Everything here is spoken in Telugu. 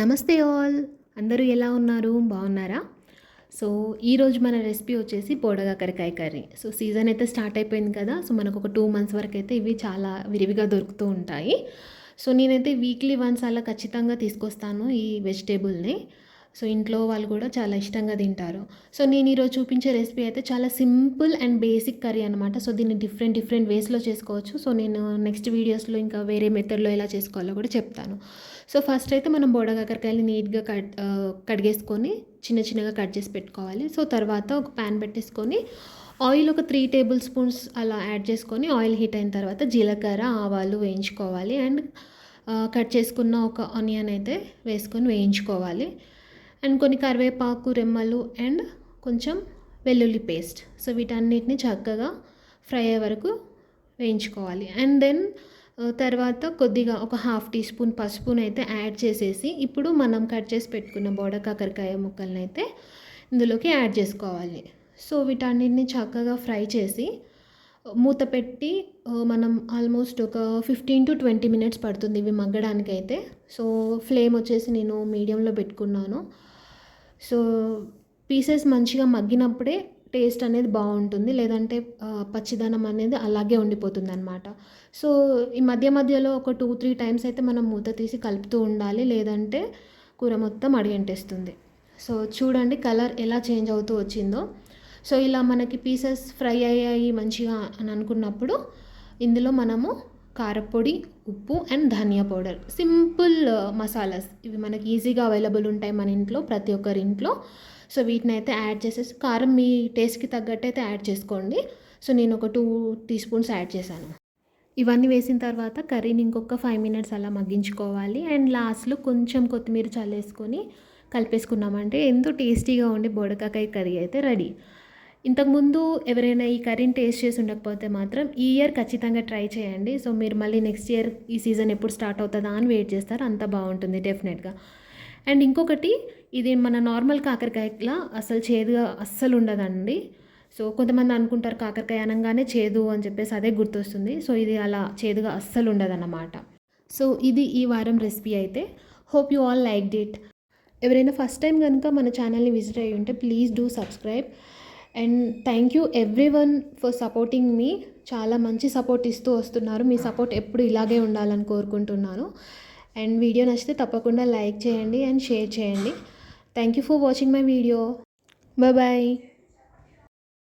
నమస్తే ఆల్. అందరూ ఎలా ఉన్నారు? బాగున్నారా? సో ఈరోజు మన రెసిపీ వచ్చేసి పొడగాకరకాయ కర్రీ. సో సీజన్ అయితే స్టార్ట్ అయిపోయింది కదా సో మనకు ఒక టూ మంత్స్ వరకు అయితే ఇవి చాలా విరివిగా దొరుకుతూ ఉంటాయి. సో నేనైతే వీక్లీ వన్స్ అలా ఖచ్చితంగా తీసుకొస్తాను ఈ వెజిటేబుల్ని. సో ఇంట్లో వాళ్ళు కూడా చాలా ఇష్టంగా తింటారు. సో నేను ఈరోజు చూపించే రెసిపీ అయితే చాలా సింపుల్ అండ్ బేసిక్ కర్రీ అనమాట సో దీన్ని డిఫరెంట్ డిఫరెంట్ వేస్లో చేసుకోవచ్చు. సో నేను నెక్స్ట్ వీడియోస్లో ఇంకా వేరే మెథడ్లో ఎలా చేసుకోవాలో కూడా చెప్తాను. సో ఫస్ట్ అయితే మనం బోడగాకరకాయలు నీట్గా కట్ కడిగేసుకొని చిన్న చిన్నగా కట్ చేసి పెట్టుకోవాలి. సో తర్వాత ఒక ప్యాన్ పెట్టేసుకొని ఆయిల్ ఒక త్రీ టేబుల్ స్పూన్స్ అలా యాడ్ చేసుకొని ఆయిల్ హీట్ అయిన తర్వాత జీలకర్ర ఆవాలు వేయించుకోవాలి. అండ్ కట్ చేసుకున్న ఒక ఆనియన్ అయితే వేసుకొని వేయించుకోవాలి. అండ్ కొన్ని కరివేపాకు రెమ్మలు అండ్ కొంచెం వెల్లుల్లి పేస్ట్. సో వీటన్నిటిని చక్కగా ఫ్రై అయ్యే వరకు వేయించుకోవాలి. అండ్ దెన్ తర్వాత కొద్దిగా ఒక హాఫ్ టీ స్పూన్ పసుపును అయితే యాడ్ చేసేసి ఇప్పుడు మనం కట్ చేసి పెట్టుకున్న బోడ కాకరకాయ ముక్కలను అయితే ఇందులోకి యాడ్ చేసుకోవాలి. సో వీటన్నిటిని చక్కగా ఫ్రై చేసి మూత పెట్టి మనం ఆల్మోస్ట్ ఒక ఫిఫ్టీన్ టు ట్వంటీ మినిట్స్ పడుతుంది ఇవి మగ్గడానికి అయితే సో ఫ్లేమ్ వచ్చేసి నేను మీడియంలో పెట్టుకున్నాను. సో పీసెస్ మంచిగా మగ్గినప్పుడే టేస్ట్ అనేది బాగుంటుంది. లేదంటే పచ్చిదనం అనేది అలాగే ఉండిపోతుంది అనమాట సో ఈ మధ్య మధ్యలో ఒక టూ త్రీ టైమ్స్ అయితే మనం మూత తీసి కలుపుతూ ఉండాలి. లేదంటే కూర మొత్తం అడిగంటేస్తుంది. సో చూడండి కలర్ ఎలా చేంజ్ అవుతూ వచ్చిందో. సో ఇలా మనకి పీసెస్ ఫ్రై అయ్యాయి మంచిగా అని అనుకున్నప్పుడు ఇందులో మనము కారపొడి ఉప్పు and dhania powder. Simple masalas. ఇవి మనకి ఈజీగా అవైలబుల్ ఉంటాయి మన ఇంట్లో ప్రతి ఒక్కరి ఇంట్లో. సో వీటిని అయితే యాడ్ చేసేసి కారం మీ టేస్ట్కి తగ్గట్టు అయితే యాడ్ చేసుకోండి. సో నేను ఒక టూ టీ స్పూన్స్ యాడ్ చేశాను. ఇవన్నీ వేసిన తర్వాత కర్రీని ఇంకొక ఫైవ్ మినిట్స్ అలా మగ్గించుకోవాలి. అండ్ లాస్ట్లో కొంచెం కొత్తిమీర చల్లేసుకొని కలిపేసుకున్నామంటే ఎంతో టేస్టీగా ఉండి బొడకాకాయ కర్రీ అయితే రెడీ. ఇంతకుముందు ఎవరైనా ఈ కర్రీని టేస్ట్ చేసి ఉండకపోతే మాత్రం ఈ ఇయర్ ఖచ్చితంగా ట్రై చేయండి. సో మీరు మళ్ళీ నెక్స్ట్ ఇయర్ ఈ సీజన్ ఎప్పుడు స్టార్ట్ అవుతుందా అని వెయిట్ చేస్తారు. అంత బాగుంటుంది డెఫినెట్గా అండ్ ఇంకొకటి ఇది మన నార్మల్ కాకరకాయలా అసలు చేదుగా అస్సలు ఉండదండి. సో కొంతమంది అనుకుంటారు కాకరకాయ అనగానే చేదు అని చెప్పేసి అదే గుర్తొస్తుంది. సో ఇది అలా చేదుగా అస్సలు ఉండదన్నమాట. సో ఇది ఈ వారం రెసిపీ అయితే. Hope you all liked it ఎవరైనా ఫస్ట్ టైం కనుక మన ఛానల్ని విజిట్ అయ్యి ఉంటే please do subscribe and thank you every one for supporting me. చాలా మంచి సపోర్ట్ ఇస్తూ వస్తున్నారు. మీ సపోర్ట్ ఎప్పుడు ఇలాగే ఉండాలని కోరుకుంటున్నాను. అండ్ వీడియో నచ్చితే తప్పకుండా లైక్ చేయండి అండ్ షేర్ చేయండి. Thank you for watching my video. Bye.